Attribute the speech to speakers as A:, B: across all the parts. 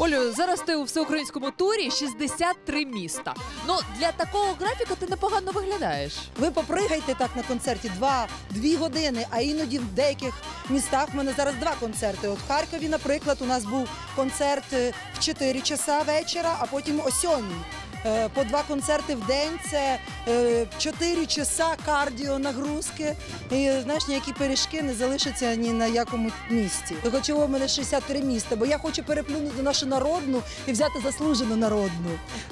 A: Олю, зараз ти у всеукраїнському турі 63 міста. Ну для такого графіка ти непогано виглядаєш.
B: Ви попригайте так на концерті два-дві години, а іноді в деяких містах в мене зараз два концерти. От в Харкові, наприклад, у нас був концерт е, в 4 часа вечора, а потім о 7. Е, По два концерти в день це е, 4 часа кардіо нагрузки. І знаєш, ніякі пиріжки не залишаться ні на якому місці. Чого в мене 63 міста, бо я хочу переплюнути нашу народну і взяти заслужену народну.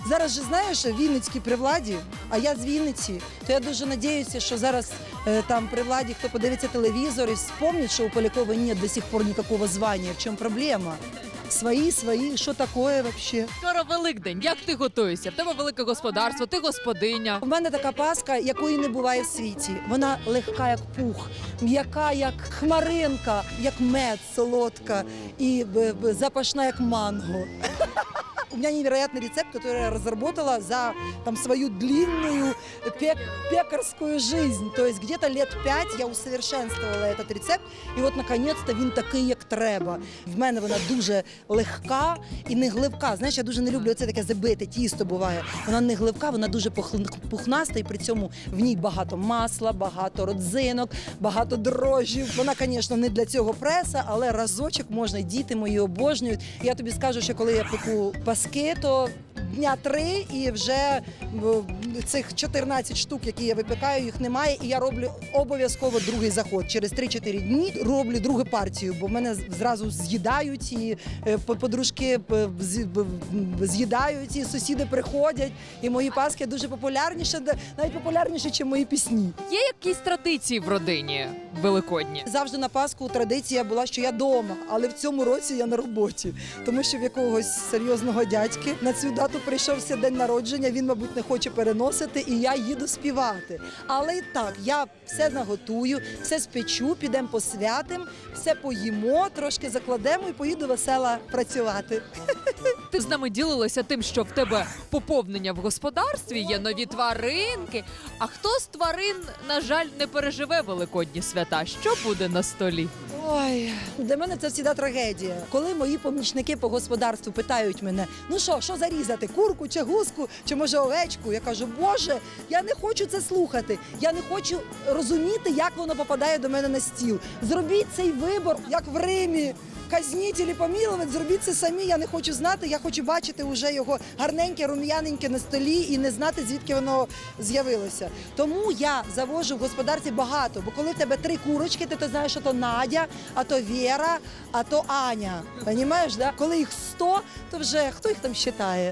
B: Зараз же знаєш, Вінницькі при владі, а я з Вінниці, то я дуже надіюся, що зараз е, там при владі, хто подивиться телевізор і вспомнить, що у Полякова нет до сих пор никакого звання. В чому проблема? Свої, свої, що таке вообще?
A: Скоро Великдень. Як ти готуєшся? В тебе велике господарство, ти господиня.
B: У мене така паска, якої не буває в світі. Вона легка, як пух, м'яка, як хмаринка, як мед, солодка і запашна, як манго У меня невероятный рецепт, который я разработала за там, свою длинную пек- пекарскую жизнь. То есть где-то лет пять я усовершенствовала этот рецепт, і от наконец-то він такий, як треба. В мене вона дуже легка і не гливка. Знаєш, я дуже не люблю це таке забите тісто буває. Вона не гливка, вона дуже пухн- пухнаста, і при цьому в ній багато масла, багато родзинок, багато дрожжів. Вона, звісно, не для цього преса, але разочок можна, і діти мої обожнюють. Я тобі скажу, що коли я пеку паски, то дня три і вже цих 14 штук, які я випікаю, їх немає. І я роблю обов'язково другий заход. Через 3-4 дні роблю другу партію, бо мене зразу з'їдають і е, по- подружки е, з'їдають, і сусіди приходять. І мої паски дуже популярніші, де- навіть популярніші, ніж мої пісні.
A: Є якісь традиції в родині великодні?
B: Завжди на Пасху традиція була, що я вдома, але в цьому році я на роботі, тому що в якогось серйозного дядьки на цю дату прийшовся день народження. Він, мабуть, не хоче переносити, і я їду співати. Але і так, я все наготую, все спечу, підемо посвятим, все поїмо, трошки закладемо і поїду весела працювати.
A: Ти з нами ділилася тим, що в тебе поповнення в господарстві, є нові тваринки. А хто з тварин, на жаль, не переживе великодні свята? Що буде на столі?
B: Ой, для мене це завжди трагедія. Коли мої помічники по господарству питають мене: ну що, що зарізати? Курку чи гуску, чи може овечку? Я кажу, Боже, я не хочу це слухати. Я не хочу розуміти, як воно попадає до мене на стіл. Зробіть цей вибор, як в Римі. Казніть і помілувати, зробіть це самі. Я не хочу знати. Я хочу бачити вже його гарненьке, рум'яненьке на столі і не знати, звідки воно з'явилося. Тому я завожу в господарці багато, бо коли в тебе три курочки, ти то знаєш, що то Надя, а то Віра, а то Аня. Понімаєш, да? Коли їх сто, то вже хто їх там считає?